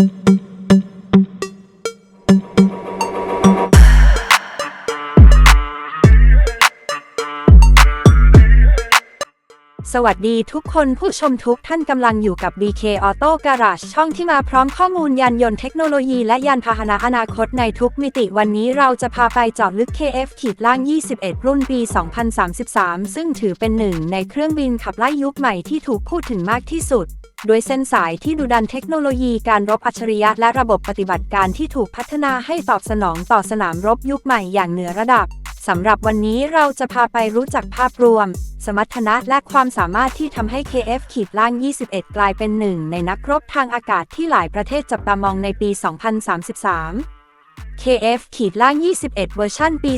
thank you. สวัสดีทุกคนผู้ชมทุกท่านกำลังอยู่กับ BK Auto Garage ช่องที่มาพร้อมข้อมูลยานยนต์เทคโนโลยีและยานพาหนะอนาคตในทุกมิติวันนี้เราจะพาไปเจาะลึก KF ขีดล่าง 21 รุ่นปี 2033 ซึ่งถือเป็นหนึ่งในเครื่องบินขับไล่ยุคใหม่ที่ถูกพูดถึงมากที่สุดโดยเส้นสายที่ดุดันเทคโนโลยีการรบอัจฉริยะและระบบปฏิบัติการที่ถูกพัฒนาให้ตอบสนองต่อสนามรบยุคใหม่อย่างเหนือระดับ สำหรับวันนี้เราจะพาไปรู้จักภาพรวม สมรรถนะและความสามารถที่ทำให้ KF ขีดล่าง 21 กลายเป็นหนึ่งในนักรบทางอากาศที่หลายประเทศจับตามองในปี 2033 KF ขีดล่าง 21 เวอร์ชันปี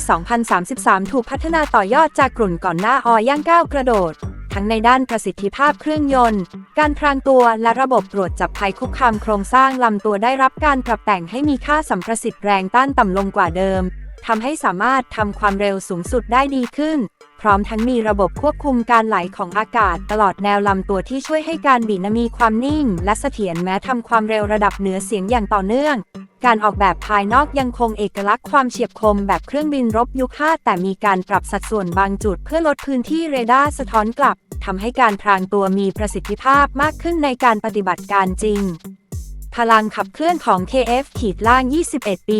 2033 ถูกพัฒนาต่อยอดจากกลุ่นก่อนหน้าอย่างก้าวกระโดด ทั้งในด้านประสิทธิภาพเครื่องยนต์ การพรางตัวและระบบตรวจจับภัยคุกคามโครงสร้างลำตัวได้รับการปรับแต่งให้มีค่าสัมประสิทธิ์แรงต้านต่ำลงกว่าเดิม ทำให้สามารถทำความเร็วสูงสุดได้ดีขึ้น พร้อมทั้งมีระบบควบคุมการไหลของอากาศ ตลอดแนวลำตัวที่ช่วยให้การบินมีความนิ่ง และเสถียรแม้ทำความเร็วระดับเหนือเสียงอย่างต่อเนื่อง การออกแบบภายนอกยังคงเอกลักษณ์ความเฉียบคมแบบเครื่องบินรบยุค5แต่มีการปรับสัดส่วนบางจุดเพื่อลดพื้นที่เรดาร์สะท้อนกลับทำให้การพรางตัวมีประสิทธิภาพมากขึ้นในการปฏิบัติการจริง พลังขับเคลื่อนของ KF ขีดล่าง 21 ปี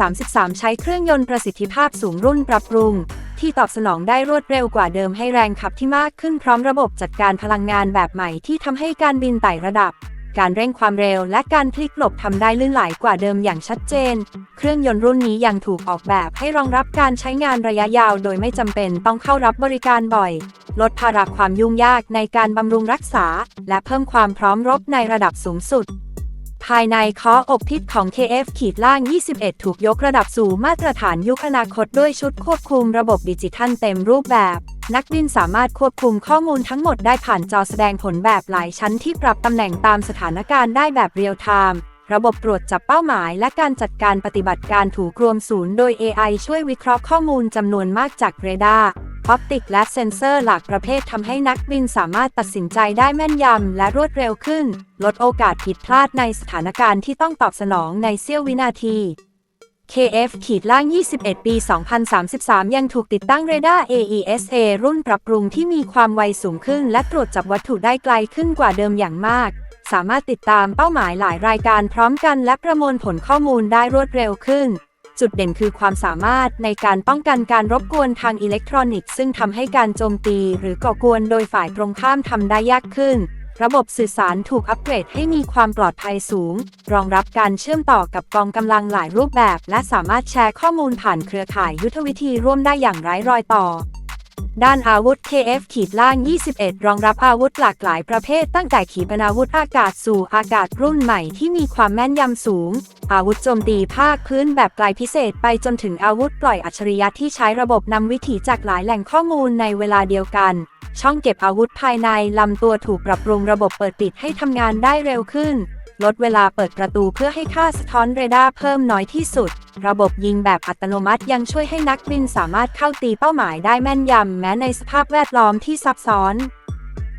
2033 ใช้เครื่องยนต์ประสิทธิภาพสูงรุ่นปรับปรุง ที่ตอบสนองได้รวดเร็วกว่าเดิมให้แรงขับที่มากขึ้นพร้อมระบบจัดการพลังงานแบบใหม่ที่ทำให้การบินไต่ระดับ การเร่งความเร็วและการพลิกหลบทำได้ลื่นไหลกว่าเดิมอย่างชัดเจน เครื่องยนต์รุ่นนี้ยังถูกออกแบบให้รองรับการใช้งานระยะยาว โดยไม่จำเป็นต้องเข้ารับบริการบ่อย ลดภาระความยุ่งยากในการบำรุงรักษา และเพิ่มความพร้อมรบในระดับสูงสุด ภายในคออกพิษของ KF ขีดล่าง 21 ถูกยกระดับสู่มาตรฐานยุคอนาคตด้วยชุดควบคุมระบบดิจิทัลเต็มรูปแบบ นักบินสามารถควบคุมข้อมูลทั้งหมดได้ผ่านจอแสดงผลแบบหลายชั้นที่ปรับตำแหน่งตามสถานการณ์ได้แบบเรียลไทม์ระบบตรวจจับเป้าหมายและการจัดการปฏิบัติการถูกรวมศูนย์โดย AI ช่วยวิเคราะห์ข้อมูลจำนวนมากจากเรดาร์ อปติกและเซ็นเซอร์หลากประเภททำให้นักบินสามารถตัดสินใจได้แม่นยำและรวดเร็วขึ้น ลดโอกาสผิดพลาดในสถานการณ์ที่ต้องตอบสนองในเสี้ยววินาที KF ขีดล่าง 21 ปี 2033 ยังถูกติดตั้งเรดาร์ AESA รุ่นปรับปรุงที่มีความไวสูงขึ้น และตรวจจับวัตถุได้ไกลขึ้นกว่าเดิมอย่างมาก สามารถติดตามเป้าหมายหลายรายการพร้อมกัน และประมวลผลข้อมูลได้รวดเร็วขึ้น จุดเด่นคือความสามารถในการป้องกันการรบกวนทางอิเล็กทรอนิกส์ซึ่งทำให้การโจมตีหรือก่อกวนโดยฝ่ายตรงข้ามทำได้ยากขึ้น ระบบสื่อสารถูกอัปเกรดให้มีความปลอดภัยสูง รองรับการเชื่อมต่อกับกองกำลังหลายรูปแบบ และสามารถแชร์ข้อมูลผ่านเครือข่ายยุทธวิธีร่วมได้อย่างไร้รอยต่อด้านอาวุธ KF ขีดล่าง 21 รองรับอาวุธหลากหลายประเภทตั้งแต่ขีปนาวุธอากาศสู่อากาศรุ่นใหม่ที่มีความแม่นยำสูง อาวุธโจมตีภาคพื้นแบบไกลพิเศษไปจนถึงอาวุธปล่อยอัจฉริยะที่ใช้ระบบนำวิถีจากหลายแหล่งข้อมูลในเวลาเดียวกัน ช่องเก็บอาวุธภายในลำตัวถูกปรับปรุงระบบเปิดปิดให้ทำงานได้เร็วขึ้น ลดเวลาเปิดประตูเพื่อให้ค่าสะท้อนเรดาร์เพิ่มน้อยที่สุด ระบบยิงแบบอัตโนมัติยังช่วยให้นักบินสามารถเข้าตีเป้าหมายได้แม่นยำแม้ในสภาพแวดล้อมที่ซับซ้อน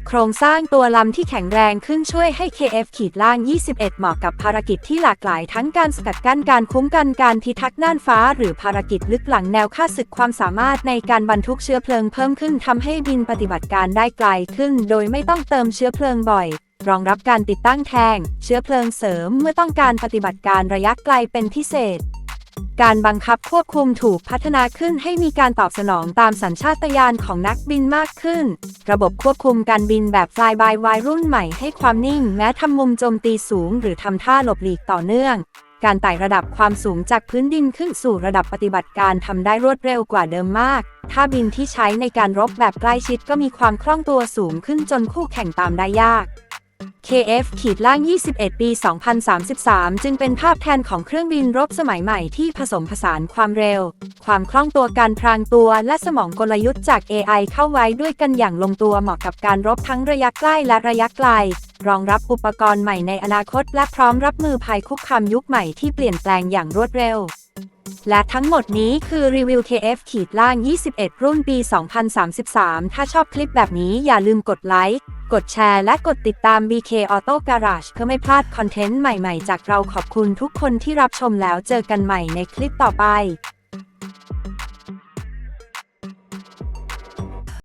โครงสร้างตัวลำที่แข็งแรงขึ้นช่วยให้ KF ขีดล่าง 21 เหมาะกับภารกิจที่หลากหลายทั้งการสกัดกั้นการคุ้มกันการพิทักษ์น่านฟ้า หรือภารกิจลึกหลังแนวค่าศึกความสามารถในการบรรทุกเชื้อเพลิงเพิ่มขึ้นทำให้บินปฏิบัติการได้ไกลขึ้น โดยไม่ต้องเติมเชื้อเพลิงบ่อย รองรับการติดตั้งแทง เชื้อเพลิงเสริมเมื่อต้องการปฏิบัติการระยะไกลเป็นพิเศษ การบังคับควบคุมถูกพัฒนาขึ้นให้มีการตอบสนองตามสัญชาตญาณของนักบินมากขึ้น ระบบควบคุมการบินแบบ Fly by Wire รุ่นใหม่ให้ความนิ่งแม้ทำมุมโจมตีสูง หรือทำท่าหลบหลีกต่อเนื่อง การไต่ระดับความสูงจากพื้นดินขึ้นสู่ระดับปฏิบัติการทำได้รวดเร็วกว่าเดิมมาก ถ้าบินที่ใช้ในการรบแบบใกล้ชิดก็มีความคล่องตัวสูงขึ้นจนคู่แข่งตามได้ยาก KF ขีดล่าง 21 ปี 2033 จึงเป็นภาพแทนของเครื่องบินรบสมัยใหม่ที่ผสมผสานความเร็ว ความคล่องตัวการพรางตัวและสมองกลยุทธ์จาก AI เข้าไว้ด้วยกันอย่างลงตัวเหมาะกับการรบทั้งระยะใกล้และระยะไกล รองรับอุปกรณ์ใหม่ในอนาคต และพร้อมรับมือภัยคุกคามยุคใหม่ที่เปลี่ยนแปลงอย่างรวดเร็วและทั้งหมดนี้คือรีวิว KF ขีดล่าง 21 รุ่นปี 2033 ถ้าชอบคลิปแบบนี้อย่าลืมกดไลค์ กดแชร์และกดติดตาม BK Auto Garage เพื่อไม่พลาดคอนเทนต์ใหม่ๆ จากเราขอบคุณทุกคนที่รับชมแล้วเจอกันใหม่ในคลิปต่อไป